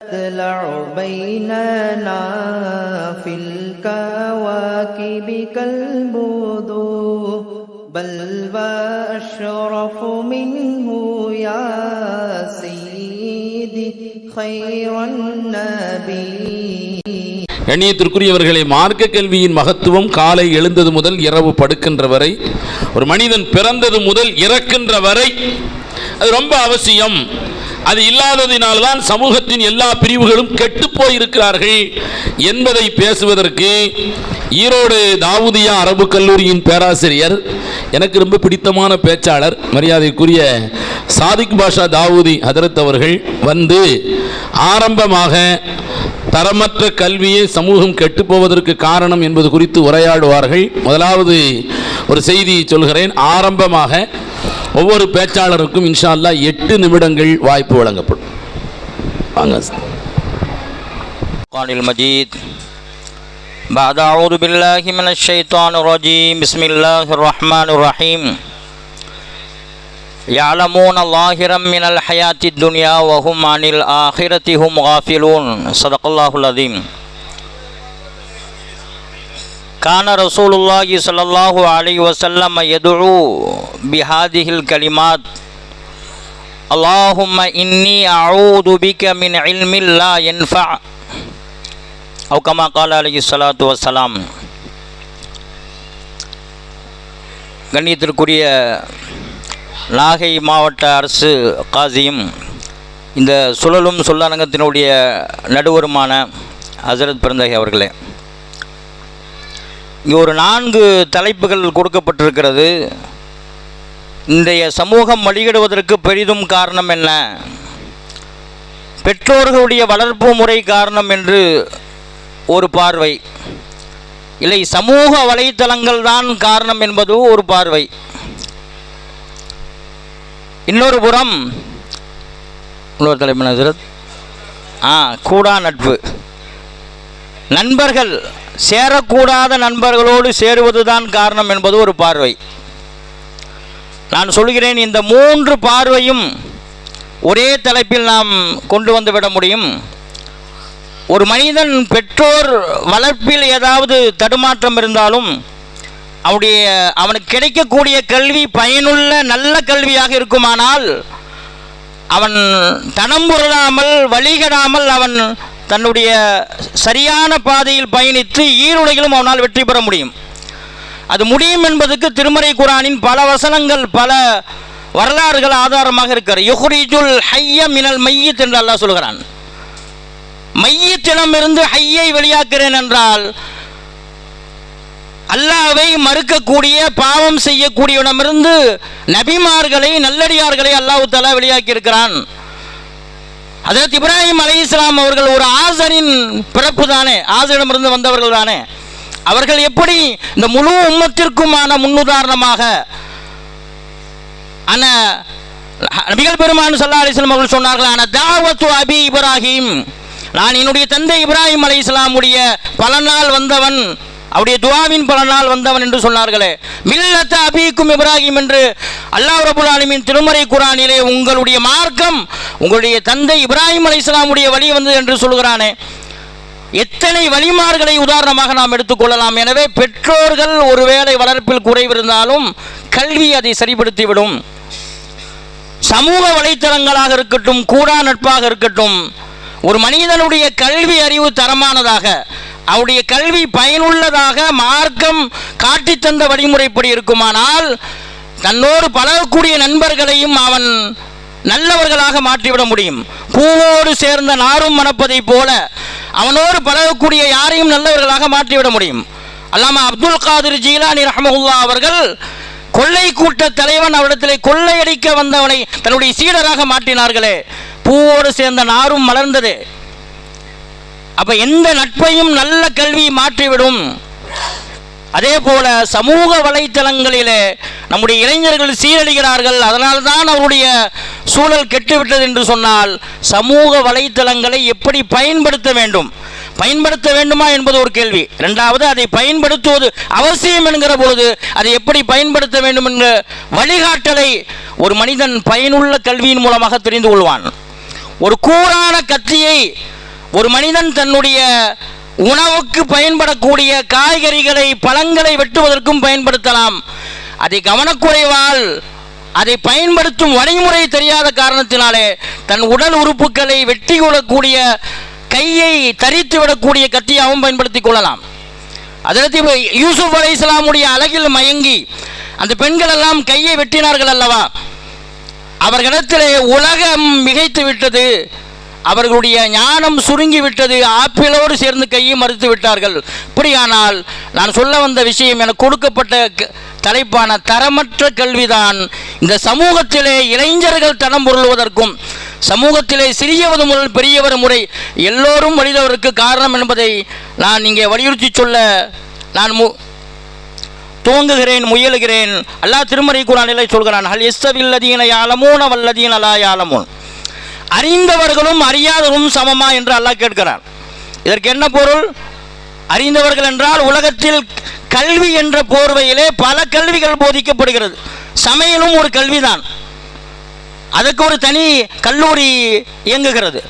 تطلع بيننا في الكواكب كالبدور بل وأشرف منه يا سيدي خير النبي எண்ணியத்திற்குரியவர்களே மார்க்க கல்வியின் மகத்துவம் காலை எழுந்தது முதல் இரவு படுக்கின்ற வரை ஒரு மனிதன் பிறந்தது முதல் இறக்கின்ற வரை அது ரொம்ப அவசியம் அது இல்லாததினால்தான் சமூகத்தின் எல்லா பிரிவுகளும் கெட்டு போயிருக்கிறார்கள் என்பதை பேசுவதற்கு ஈரோடு தாவூதியா அரபு கல்லூரியின் பேராசிரியர் எனக்கு ரொம்ப பிடித்தமான பேச்சாளர் மரியாதைக்குரிய சாதிக் பாஷா தாவூதி ஹதரத் அவர்கள் வந்து ஆரம்பமாக தரமற்ற கல்வியை சமூகம் கெட்டுப்போவதற்கு காரணம் என்பது குறித்து உரையாடுவார்கள். முதலாவது ஒரு செய்தியை சொல்கிறேன். ஆரம்பமாக ஒவ்வொரு பேச்சாளருக்கும் இன்ஷா அல்லாஹ் எட்டு நிமிடங்கள் வாய்ப்பு வழங்கப்படும் வாங்க القرآن المجيد بعد أعوذ بالله من الشيطان الرجيم بسم الله الرحمن الرحيم يعلمون ظاهرا من الحياة الدنيا وهم عن الآخرة هم غافلون صدق الله العظيم கான ரசூலுல்லாஹி சல்லாஹூ அலி வசல்லம் எதுழு பிஹாதிஹில் கலிமாத். அல்லாஹும் இன்னி அவுது பிக மின் அல்மில்லா என்ஃபா அவுகமா கால அலி சலாத்து வசலாம் கண்ணியத்திற்குரிய நாகை மாவட்ட அரசு காசியும் இந்த சுழலும் சொல்லரங்கத்தினுடைய நடுவருமான ஹசரத் பிறந்தகை அவர்களே. ஒரு நான்கு தலைப்புகள் கொடுக்கப்பட்டிருக்கிறது. இன்றைய சமூகம் வழிகிடுவதற்கு பெரிதும் காரணம் என்ன? பெற்றோர்களுடைய வளர்ப்பு முறை காரணம் என்று ஒரு பார்வை. இல்லை சமூக வலைத்தளங்கள் தான் காரணம் என்பது ஒரு பார்வை. இன்னொரு புறம் இன்னொரு தலைப்பு ஆ கூடா நட்பு. நண்பர்கள் சேரக்கூடாத நண்பர்களோடு சேருவதுதான் காரணம் என்பது ஒரு பார்வை. நான் சொல்கிறேன் இந்த மூன்று பார்வையும் ஒரே தலைப்பில் நாம் கொண்டு வந்து விட முடியும். ஒரு மனிதன் பெற்றோர் வளர்ப்பில் ஏதாவது தடுமாற்றம் இருந்தாலும் அவனுடைய அவனுக்கு கிடைக்கக்கூடிய கல்வி பயனுள்ள நல்ல கல்வியாக இருக்குமானால் அவன் தனம் புரளாமல் வழிகடாமல் அவன் தன்னுடைய சரியான பாதையில் பயணித்து ஈருலகிலும் அவனால் வெற்றி பெற முடியும். அது முடியும் என்பதற்கு திருமறை குரானின் பல வசனங்கள் பல வரலாறுகள் ஆதாரமாக இருக்கிறது. யுஹ்ரிஜுல் ஹைய மினல் மையத் என்று அல்லாஹ் சொல்கிறான். மையத்திடமிருந்து ஹையை வெளியாக்கிறேன் என்றால் அல்லாவை மறுக்கக்கூடிய பாவம் செய்யக்கூடியவனமிருந்து நபிமார்களை நல்லடியார்களை அல்லாஹு தலா வெளியாக்கியிருக்கிறான். அதற்கு இப்ராஹிம் அலி இஸ்லாம் அவர்கள் ஒரு ஆசரின் பிறப்பு தானே ஆசரிடமிருந்து வந்தவர்கள் தானே? அவர்கள் எப்படி இந்த முழு உம்மத்திற்குமான முன்னுதாரணமாக அன நபிகள் பெருமான் சல்லா அலிஸ்லாம் அவர்கள் சொன்னார்கள் ஆன தாவத்து அபி இப்ராஹிம். நான் என்னுடைய தந்தை இப்ராஹிம் அலி இஸ்லாமுடைய பல நாள் வந்தவன். அவருடைய துவாவின் பல நாள் வந்தவன் என்று சொன்னார்களே. மில்லத்த அபிக்கும் இப்ராஹிம் என்று அல்லாஹ் ரபுல் ஆலமின் திருமறை குரானிலே உங்களுடைய மார்க்கம் உங்களுடைய தந்தை இப்ராஹிம் அலி இஸ்லாமுடைய வழி வந்தது என்று சொல்கிறானே எத்தனை வழிமார்களை உதாரணமாக நாம் எடுத்துக்கொள்ளலாம் எனவே பெற்றோர்கள் ஒருவேளை வளர்ப்பில் குறைவிருந்தாலும் கல்வி அதை சரிப்படுத்திவிடும். சமூக வலைத்தளங்களாக இருக்கட்டும் கூடா நட்பாக இருக்கட்டும் ஒரு மனிதனுடைய கல்வி அறிவு தரமானதாக அவருடைய கல்வி பயனுள்ளதாக மார்க்கம் காட்டித்தந்த வழிமுறைப்படி இருக்குமானால் தன்னோடு பழகக்கூடிய நண்பர்களையும் அவன் நல்லவர்களாக மாற்றிவிட முடியும். பூவோடு சேர்ந்த நாரும் மணப்பதைப் போல அவனோடு பழகக்கூடிய யாரையும் நல்லவர்களாக மாற்றிவிட முடியும். அல்லாமல் அப்துல் காதிர் ஜீலானி ரஹமகுல்லா அவர்கள் கொள்ளை கூட்ட தலைவன் அவரிடத்திலே கொள்ளையடிக்க வந்தவனை தன்னுடைய சீடராக மாற்றினார்களே. பூவோடு சேர்ந்த நாரும் மலர்ந்தது. அப்ப எந்த நட்பையும் நல்ல கல்வி மாற்றிவிடும். அதே போல சமூக வலைத்தளங்களிலே நம்முடைய இளைஞர்கள் சீரழிகிறார்கள். அதனால்தான் அவருடைய சூழல் கெட்டுவிட்டது என்று சொன்னால் சமூக வலைத்தளங்களை எப்படி பயன்படுத்த வேண்டும்? பயன்படுத்த வேண்டுமா என்பது ஒரு கேள்வி. ரெண்டாவது அதை பயன்படுத்துவது அவசியம் என்கிற பொழுது அதை எப்படி பயன்படுத்த வேண்டும் என்ற வழிகாட்டலை ஒரு மனிதன் பயனுள்ள கல்வியின் மூலமாக தெரிந்து கொள்வான். ஒரு கூறான கத்தியை ஒரு மனிதன் தன்னுடைய உணவுக்கு பயன்படக்கூடிய காய்கறிகளை பழங்களை வெட்டுவதற்கும் பயன்படுத்தலாம். அதை கவனக்குறைவால் அதை பயன்படுத்தும் வழிமுறை தெரியாத காரணத்தினாலே தன் உடல் உறுப்புகளை வெட்டி கொள்ளக்கூடிய கையை தரித்து விடக்கூடிய கத்தியாகவும் பயன்படுத்திக் கொள்ளலாம். அதற்கு யூசுப் அலை இஸ்லாமுடைய அழகில் மயங்கி அந்த பெண்கள் எல்லாம் கையை வெட்டினார்கள் அல்லவா? அவர்களிடத்திலே உலகம் மிகைத்து விட்டது. அவர்களுடைய ஞானம் சுருங்கி விட்டது ஆப்பிளோடு சேர்ந்து கையை மறுத்து விட்டார்கள். இப்படியானால் நான் சொல்ல வந்த விஷயம் எனக்கு கொடுக்கப்பட்ட க- தலைப்பான தரமற்ற கல்விதான். இந்த சமூகத்திலே இளைஞர்கள் தடம் பொருள்வதற்கும் சமூகத்திலே சிறியவது முதல் பெரியவர் முறை எல்லோரும் மனிதவருக்கு காரணம் என்பதை நான் இங்கே வலியுறுத்தி சொல்ல நான் மு தூங்குகிறேன் முயலுகிறேன். அல்லா திருமறை குரானிலே சொல்கிறான் ஹல் எஸ்தவில்லதீன யாலமூன வல்லதீன அலா யாலமூன். அறிந்தவர்களும் அறியாதவரும் சமமா என்று அல்லாஹ் கேட்கிறான். இதற்கு என்ன பொருள்? அறிந்தவர்கள் என்றால் உலகத்தில் கல்வி என்ற போர்வையிலே பல கல்விகள் போதிக்கப்படுகிறது. சமையலும் ஒரு கல்விதான். அதுக்கு ஒரு தனி கல்லூரி இயங்குகிறது.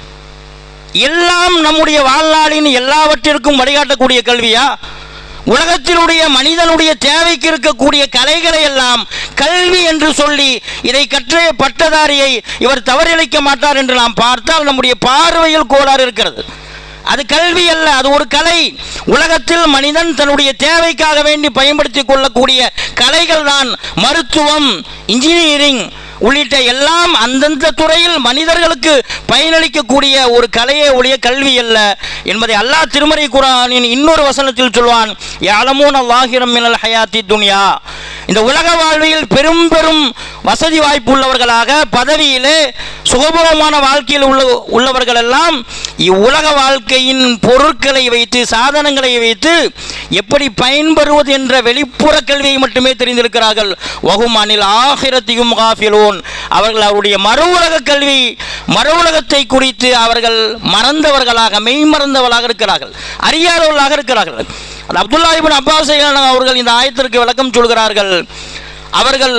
எல்லாம் நம்முடைய வாழ்நாளின் எல்லாவற்றிற்கும் வழிகாட்டக்கூடிய கல்வியா? உலகத்தினுடைய மனிதனுடைய தேவைக்கு இருக்கக்கூடிய கலைகளை எல்லாம் கல்வி என்று சொல்லி இதை கற்றைய பட்டதாரியை இவர் தவறிழைக்க மாட்டார் என்று நாம் பார்த்தால் நம்முடைய பார்வையில் கோளாறு இருக்கிறது. அது கல்வி அல்ல அது ஒரு கலை. உலகத்தில் மனிதன் தன்னுடைய தேவைக்காக வேண்டி பயன்படுத்திக் கொள்ளக்கூடிய கலைகள் தான் மருத்துவம் இன்ஜினியரிங் உள்ளிட்ட எல்லாம் அந்தந்த துறையில் மனிதர்களுக்கு பயனளிக்கக்கூடிய ஒரு கலையே ஒழிய கல்வி அல்ல என்பதை அல்லாஹ் திருமறை குரானின் இன்னொரு வசனத்தில் சொல்வான் யாலமூன் அல்லாஹிரம் மினல் ஹயாத்தி துனியா. இந்த உலக வாழ்வில் பெரும் பெரும் வசதி வாய்ப்பு உள்ளவர்களாக பதவியிலே சுகபோகமான வாழ்க்கையில் உள்ள உள்ளவர்கள் எல்லாம் இவ்வுலக வாழ்க்கையின் பொருட்களை வைத்து சாதனங்களை வைத்து எப்படி பயன்பெறுவது என்ற வெளிப்புற கல்வியை மட்டுமே தெரிந்திருக்கிறார்கள். வகுமானில் ஆகிரத்தையும் காஃபிலோன். அவர்கள் அவருடைய மறு உலக கல்வி மறு உலகத்தை குறித்து அவர்கள் மறந்தவர்களாக மெய்மறந்தவர்களாக இருக்கிறார்கள். அறியாதவர்களாக இருக்கிறார்கள். அது அப்துல்லா இபின் அப்பாஸ் அவர்கள் இந்த ஆயத்திற்கு விளக்கம் சொல்கிறார்கள். அவர்கள்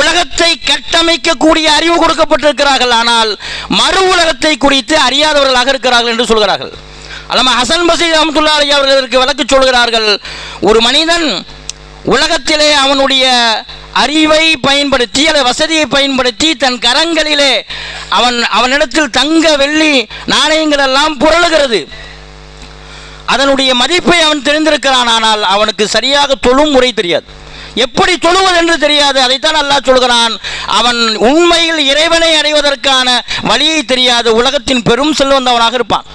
உலகத்தை கட்டமைக்கக்கூடிய அறிவு கொடுக்கப்பட்டிருக்கிறார்கள். ஆனால் மறு உலகத்தை குறித்து அறியாதவர்களாக இருக்கிறார்கள் என்று சொல்கிறார்கள். அல்லாம ஹசன் பசீர் அம்துல்லா அலி அவர்கள் இதற்கு விளக்கு சொல்கிறார்கள். ஒரு மனிதன் உலகத்திலே அவனுடைய அறிவை பயன்படுத்தி அல்லது வசதியை பயன்படுத்தி தன் கரங்களிலே அவன் அவனிடத்தில் தங்க வெள்ளி நாணயங்கள் எல்லாம் புரளுகிறது. அதனுடைய மதிப்பை அவன் தெரிந்திருக்கிறான் ஆனால் அவனுக்கு சரியாக தொழும் முறை தெரியாது. எப்படி தொழுவது என்று தெரியாது அதைத்தான் அல்லாஹ் சொல்கிறான். அவன் உண்மையில் இறைவனை அடைவதற்கான வழியை தெரியாது உலகத்தின் பெரும் செல்வந்தவனாக இருப்பான்.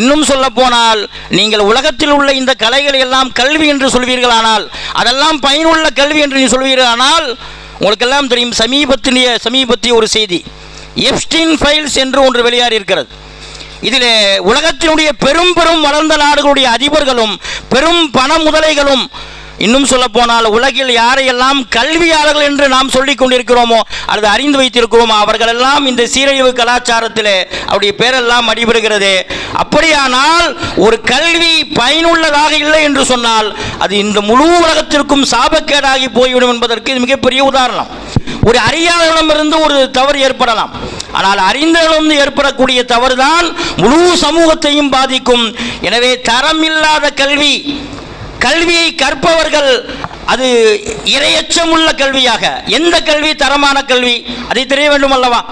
இன்னும் சொல்ல போனால் நீங்கள் உலகத்தில் உள்ள இந்த கலைகளை எல்லாம் கல்வி என்று சொல்வீர்களானால் அதெல்லாம் பயனுள்ள கல்வி என்று நீ சொல்வீர்களானால் உங்களுக்கெல்லாம் தெரியும் சமீபத்திலேயே சமீபத்திய ஒரு செய்தி. எப்ஸ்டின் ஃபைல்ஸ் என்று ஒன்று வெளியாகி இருக்கிறது. இதிலே உலகத்தினுடைய பெரும் பெரும் வளர்ந்த நாடுகளுடைய அதிபர்களும் பெரும் பண முதலைகளும் இன்னும் சொல்ல போனால் உலகில் யாரையெல்லாம் கல்வியாளர்கள் என்று நாம் சொல்லிக் கொண்டிருக்கிறோமோ அல்லது அறிந்து வைத்திருக்கிறோமோ அவர்களெல்லாம் இந்த சீரழிவு கலாச்சாரத்திலே அவருடைய பேரெல்லாம் அடிபடுகிறது. அப்படியானால் ஒரு கல்வி பயனுள்ளதாக இல்லை என்று சொன்னால் அது இந்த முழு உலகத்திற்கும் சாபக்கேடாகி போய்விடும் என்பதற்கு இது மிகப்பெரிய உதாரணம். ஒரு அறியாதவரிடமிருந்து ஒரு தவறு ஏற்படலாம். ஆனால் அறிந்தவரிடமிருந்து ஏற்படக்கூடிய தவறு தான் முழு சமூகத்தையும் பாதிக்கும். எனவே தரம் இல்லாத கல்வி கல்வியை கற்பவர்கள் அது இரையச்சமுள்ள கல்வியாக. எந்த கல்வி? தரமான கல்வி. அதை தெரிய வேண்டும் அல்லவா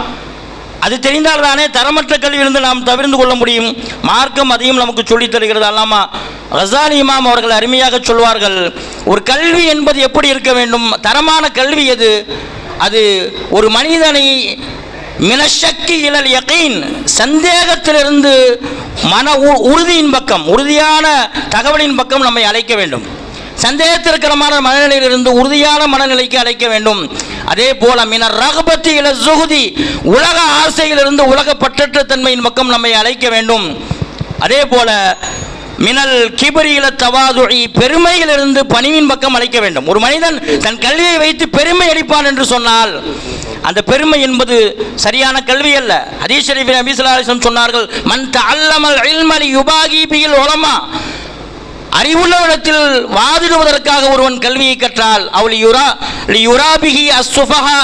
அது தெரிந்தால் தானே தரமற்ற கல்வியிலிருந்து நாம் தவிர்ந்து கொள்ள முடியும். மார்க்கம் அதையும் நமக்கு சொல்லித் தருகிறது. அல்லாமா ரசாலி இமாம் அவர்கள் அருமையாக சொல்வார்கள். ஒரு கல்வி என்பது எப்படி இருக்க வேண்டும்? தரமான கல்வி எது? அது ஒரு மனிதனை மினசக்தி இழல் யகீன் சந்தேகத்திலிருந்து மன உ- உறுதியின் பக்கம் உறுதியான தகவலின் பக்கம் நம்மை அழைக்க வேண்டும். சந்தேகத்திற்கரமான மனநிலையிலிருந்து உறுதியான மனநிலைக்கு அழைக்க வேண்டும். அதே போல மினர் ரகபத்தி இல சுகுதி உலக ஆசையிலிருந்து உலக பற்றற்ற தன்மையின் பக்கம் நம்மை அழைக்க வேண்டும். அதே போல மினல் கிபரியில தவாதுழி பெருமையிலிருந்து பணிவின் பக்கம் அழைக்க வேண்டும். ஒரு மனிதன் தன் கல்வியை வைத்து பெருமை அளிப்பான் என்று சொன்னால் அந்த பெருமை என்பது சரியான கல்வி அல்ல. ஹதீஸ் ஷரீஃபில் நபி சொன்னார்கள் மன் தஅல்லமல் இல்மலி யுபாகி பிஹில் உலமா. அறிவுள்ளவரிடத்தில் வாதிடுவதற்காக ஒருவன் கல்வியை கற்றால் அவள் யுரா யுராபிகி அஸ்ஸுஃபஹா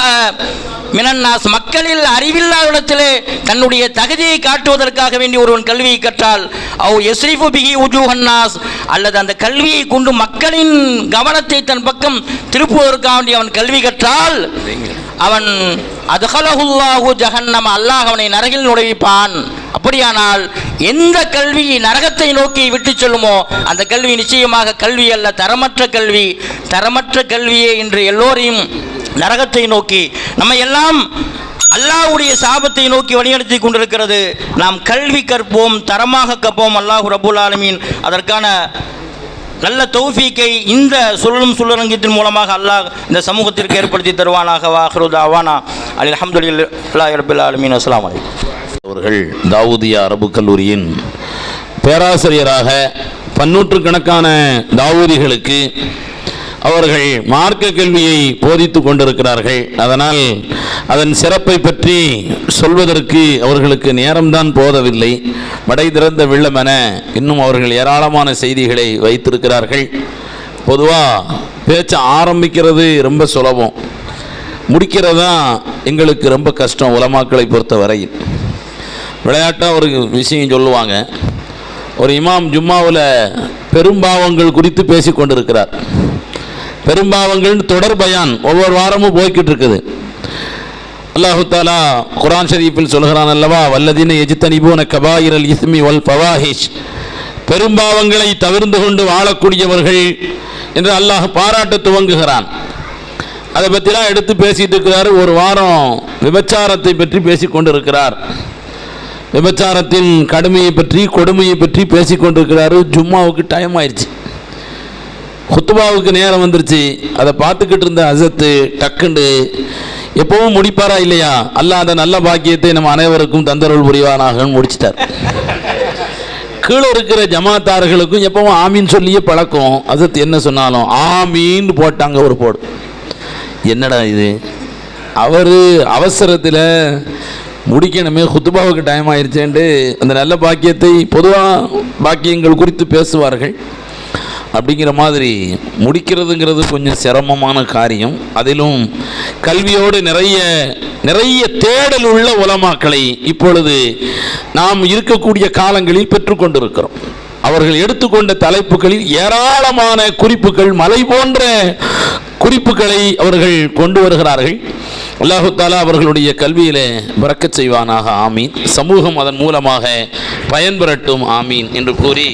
மினன்னாஸ் மக்களில் அறிவில்லாவிடத்திலே தன்னுடைய தகுதியை காட்டுவதற்காக வேண்டி ஒருவன் கல்வியை கற்றால் அவ் எஸ்ரிஃபு பிகி உஜூஹன்னாஸ் அல்லது அந்த கல்வியை கொண்டு மக்களின் கவனத்தை தன் பக்கம் திருப்புவதற்காக வேண்டி அவன் கல்வி கற்றால் அவன் அதுகலஹுல்லாஹு ஜஹன்னம் அல்லாஹ் அவனை நரகில் நுழைவிப்பான். அப்படியானால் எந்த கல்வி நரகத்தை நோக்கி விட்டு செல்லுமோ அந்த கல்வி நிச்சயமாக கல்வி அல்ல தரமற்ற கல்வி. தரமற்ற கல்வியே இன்று எல்லோரையும் நரகத்தை நோக்கி நம்ம எல்லாம் அல்லாஹ்வுடைய சாபத்தை நோக்கி வழிநடத்தி கொண்டிருக்கிறது. நாம் கல்வி கற்போம் தரமாக கற்போம் அல்லாஹ் ரபுல் ஆலமீன். அதற்கான நல்ல தௌஃபீக்கை இந்த சொல்லும் சொல்லரங்கத்தின் மூலமாக அல்லாஹ் இந்த சமூகத்திற்கு ஏற்படுத்தி தருவானாக. வாஹ்ருத் அவானா அலி அஹமதுல்லாஹி ரபுல் ஆலமீன். அஸ்லாம் அவர்கள் தாவூதியா அரபு கல்லூரியின் பேராசிரியராக பன்னூற்றுக்கணக்கான தாவூதிகளுக்கு அவர்கள் மார்க்க கல்வியை போதித்து கொண்டிருக்கிறார்கள். அதனால் அதன் சிறப்பை பற்றி சொல்வதற்கு அவர்களுக்கு நேரம்தான் போதவில்லை. மடை திறந்த வெள்ளம் என இன்னும் அவர்கள் ஏராளமான செய்திகளை வைத்திருக்கிறார்கள். பொதுவாக பேச்ச ஆரம்பிக்கிறது ரொம்ப சுலபம். முடிக்கிறது தான் எங்களுக்கு ரொம்ப கஷ்டம் உலமாக்களை பொறுத்த வரையில் விளையாட்டாக ஒரு விஷயம் சொல்லுவாங்க. ஒரு இமாம் ஜும்மாவில் பெரும்பாவங்கள் குறித்து பேசி கொண்டிருக்கிறார் பெரும்பாவங்கள்னு தொடர் பயான் ஒவ்வொரு வாரமும் போய்கிட்டு இருக்குது. அல்லாஹு தாலா குரான் ஷரீஃபில் சொல்கிறான் அல்லவா வல்லதின எஜித்தனிபூன கபாயிரல் இஸ்மி வல் பவாஹிஷ் பெரும்பாவங்களை தவிர்ந்து கொண்டு வாழக்கூடியவர்கள் என்று அல்லாஹ் பாராட்ட துவங்குகிறான். அதை பற்றிலாம் எடுத்து பேசிட்டு இருக்கிறாரு. ஒரு வாரம் விபச்சாரத்தை பற்றி பேசிக்கொண்டு இருக்கிறார் விபச்சாரத்தின் கடுமையை பற்றி கொடுமையை பற்றி பேசிக்கொண்டிருக்கிறாரு ஜும்மாவுக்கு டைம் ஆயிடுச்சு. குத்துபாவுக்கு நேரம் வந்துருச்சு. அதை பார்த்துக்கிட்டு இருந்த அசத்து டக்குண்டு எப்பவும் முடிப்பாரா இல்லையா? அல்ல அந்த நல்ல பாக்கியத்தை நம்ம அனைவருக்கும் தந்தருள் புரிவானாக முடிச்சிட்டார். கீழே இருக்கிற ஜமாத்தார்களுக்கும் எப்பவும் ஆமீன் சொல்லியே பழக்கம். அசத்து என்ன சொன்னாலும் ஆமீன்னு போட்டாங்க ஒரு போடு. என்னடா இது? அவர் அவசரத்தில் முடிக்கணுமே குத்துபாவுக்கு டைம் ஆயிடுச்சேன்ட்டு அந்த நல்ல பாக்கியத்தை பொதுவாக பாக்கியங்கள் குறித்து பேசுவார்கள். அப்படிங்கிற மாதிரி முடிக்கிறதுங்கிறது கொஞ்சம் சிரமமான காரியம். அதிலும் கல்வியோடு நிறைய நிறைய தேடல் உள்ள உலமாக்களை இப்பொழுது நாம் இருக்கக்கூடிய காலங்களில் பெற்றுக்கொண்டிருக்கிறோம். அவர்கள் எடுத்துக்கொண்ட தலைப்புகளில் ஏராளமான குறிப்புகள் மலை போன்ற குறிப்புகளை அவர்கள் கொண்டு வருகிறார்கள். அல்லாஹுத்தாலா அவர்களுடைய கல்வியிலே பறக்கச் செய்வானாக ஆமீன். சமூகம் அதன் மூலமாக பயன்பெறட்டும் ஆமீன் என்று கூறி